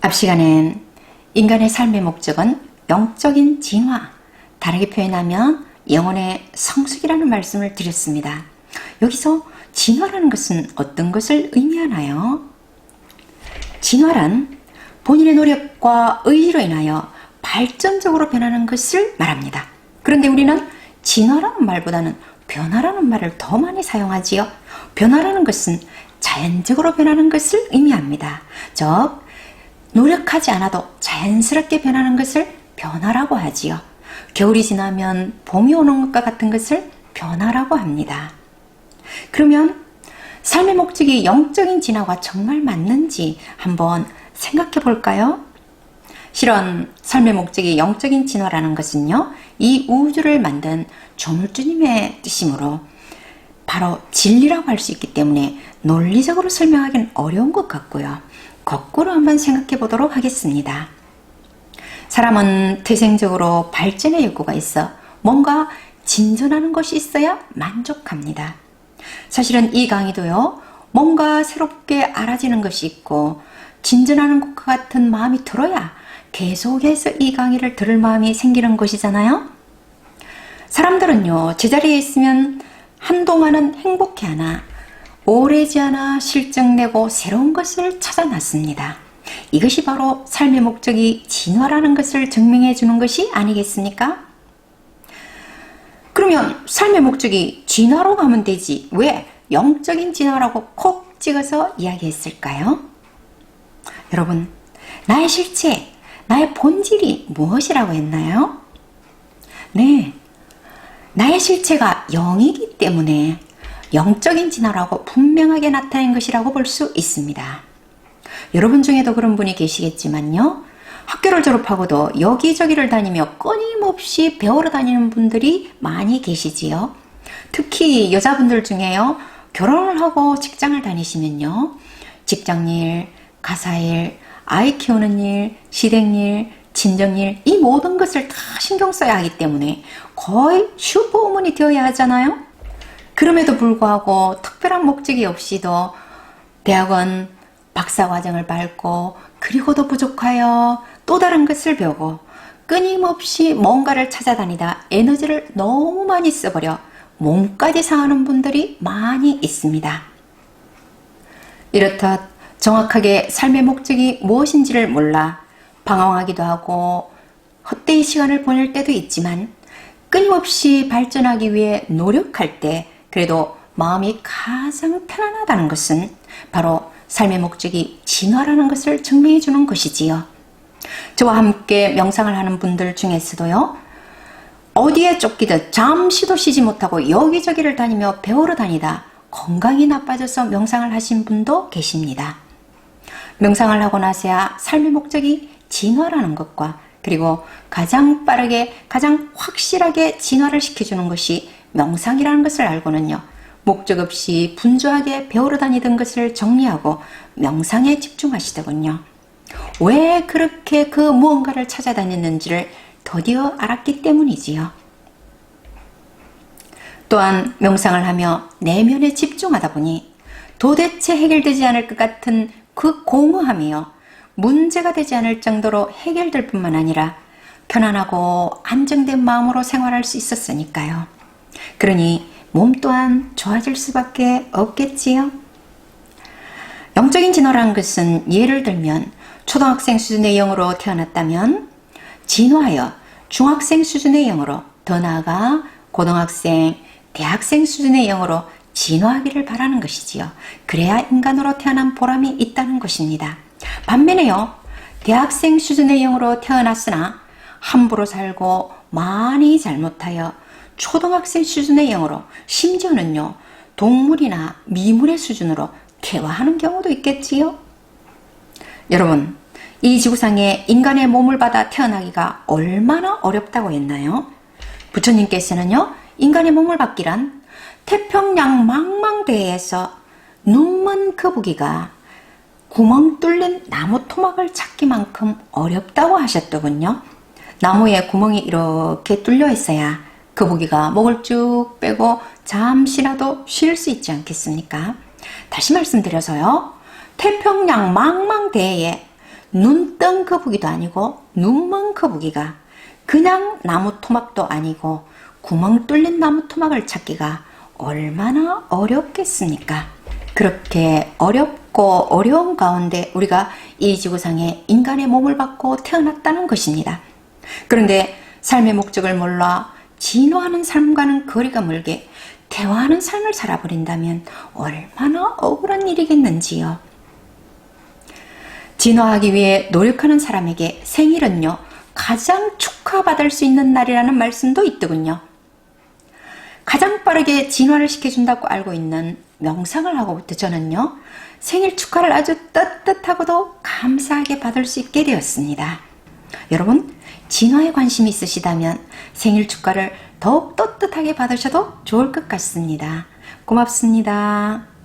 앞 시간엔 인간의 삶의 목적은 영적인 진화, 다르게 표현하면 영혼의 성숙이라는 말씀을 드렸습니다. 여기서 진화라는 것은 어떤 것을 의미하나요? 진화란 본인의 노력과 의지로 인하여 발전적으로 변하는 것을 말합니다. 그런데 우리는 진화라는 말보다는 변화라는 말을 더 많이 사용하지요. 변화라는 것은 자연적으로 변하는 것을 의미합니다. 즉, 노력하지 않아도 자연스럽게 변하는 것을 변화라고 하지요. 겨울이 지나면 봄이 오는 것과 같은 것을 변화라고 합니다. 그러면 삶의 목적이 영적인 진화가 정말 맞는지 한번 생각해 볼까요? 실은 삶의 목적이 영적인 진화라는 것은요, 이 우주를 만든 조물주님의 뜻이므로 바로 진리라고 할 수 있기 때문에 논리적으로 설명하기는 어려운 것 같고요. 거꾸로 한번 생각해 보도록 하겠습니다. 사람은 태생적으로 발전의 욕구가 있어 뭔가 진전하는 것이 있어야 만족합니다. 사실은 이 강의도요, 뭔가 새롭게 알아지는 것이 있고, 진전하는 것과 같은 마음이 들어야 계속해서 이 강의를 들을 마음이 생기는 것이잖아요? 사람들은요, 제자리에 있으면 한동안은 행복해 하나, 오래지 않아 실증내고 새로운 것을 찾아놨습니다. 이것이 바로 삶의 목적이 진화라는 것을 증명해 주는 것이 아니겠습니까? 그러면 삶의 목적이 진화로 가면 되지 왜 영적인 진화라고 콕 찍어서 이야기했을까요? 여러분, 나의 실체, 나의 본질이 무엇이라고 했나요? 네, 나의 실체가 영이기 때문에 영적인 진화라고 분명하게 나타낸 것이라고 볼 수 있습니다. 여러분 중에도 그런 분이 계시겠지만요. 학교를 졸업하고도 여기저기를 다니며 끊임없이 배우러 다니는 분들이 많이 계시지요. 특히 여자분들 중에요. 결혼을 하고 직장을 다니시면요. 직장일, 가사일, 아이 키우는 일, 시댁일, 친정일, 이 모든 것을 다 신경 써야 하기 때문에 거의 슈퍼우먼이 되어야 하잖아요. 그럼에도 불구하고 특별한 목적이 없이도 대학원 박사 과정을 밟고 그리고도 부족하여 또 다른 것을 배우고 끊임없이 뭔가를 찾아다니다 에너지를 너무 많이 써버려 몸까지 상하는 분들이 많이 있습니다. 이렇듯 정확하게 삶의 목적이 무엇인지를 몰라 방황하기도 하고 헛되이 시간을 보낼 때도 있지만 끊임없이 발전하기 위해 노력할 때 그래도 마음이 가장 편안하다는 것은 바로 삶의 목적이 진화라는 것을 증명해 주는 것이지요. 저와 함께 명상을 하는 분들 중에서도요, 어디에 쫓기듯 잠시도 쉬지 못하고 여기저기를 다니며 배우러 다니다 건강이 나빠져서 명상을 하신 분도 계십니다. 명상을 하고 나서야 삶의 목적이 진화라는 것과 그리고 가장 빠르게 가장 확실하게 진화를 시켜주는 것이 명상이라는 것을 알고는요. 목적 없이 분주하게 배우러 다니던 것을 정리하고 명상에 집중하시더군요. 왜 그렇게 그 무언가를 찾아다녔는지를 드디어 알았기 때문이지요. 또한 명상을 하며 내면에 집중하다 보니 도대체 해결되지 않을 것 같은 그 공허함이요. 문제가 되지 않을 정도로 해결될 뿐만 아니라 편안하고 안정된 마음으로 생활할 수 있었으니까요. 그러니 몸 또한 좋아질 수밖에 없겠지요. 영적인 진화라는 것은 예를 들면 초등학생 수준의 영으로 태어났다면 진화하여 중학생 수준의 영으로 더 나아가 고등학생, 대학생 수준의 영으로 진화하기를 바라는 것이지요. 그래야 인간으로 태어난 보람이 있다는 것입니다. 반면에요, 대학생 수준의 영으로 태어났으나 함부로 살고 많이 잘못하여 초등학생 수준의 영어로 심지어는요 동물이나 미물의 수준으로 대화하는 경우도 있겠지요. 여러분 이 지구상에 인간의 몸을 받아 태어나기가 얼마나 어렵다고 했나요? 부처님께서는요 인간의 몸을 받기란 태평양 망망대해에서 눈먼 거북이가 구멍 뚫린 나무 토막을 찾기만큼 어렵다고 하셨더군요. 나무에 구멍이 이렇게 뚫려 있어야 거북이가 목을 쭉 빼고 잠시라도 쉴 수 있지 않겠습니까? 다시 말씀드려서요. 태평양 망망대해에 눈뜬 거북이도 아니고 눈먼 거북이가 그냥 나무 토막도 아니고 구멍 뚫린 나무 토막을 찾기가 얼마나 어렵겠습니까? 그렇게 어렵고 어려운 가운데 우리가 이 지구상에 인간의 몸을 받고 태어났다는 것입니다. 그런데 삶의 목적을 몰라 진화하는 삶과는 거리가 멀게 대화하는 삶을 살아버린다면 얼마나 억울한 일이겠는지요. 진화하기 위해 노력하는 사람에게 생일은요, 가장 축하받을 수 있는 날이라는 말씀도 있더군요. 가장 빠르게 진화를 시켜준다고 알고 있는 명상을 하고부터 저는요, 생일 축하를 아주 떳떳하고도 감사하게 받을 수 있게 되었습니다. 여러분, 진화에 관심이 있으시다면 생일 축하를 더욱 떳떳하게 받으셔도 좋을 것 같습니다. 고맙습니다.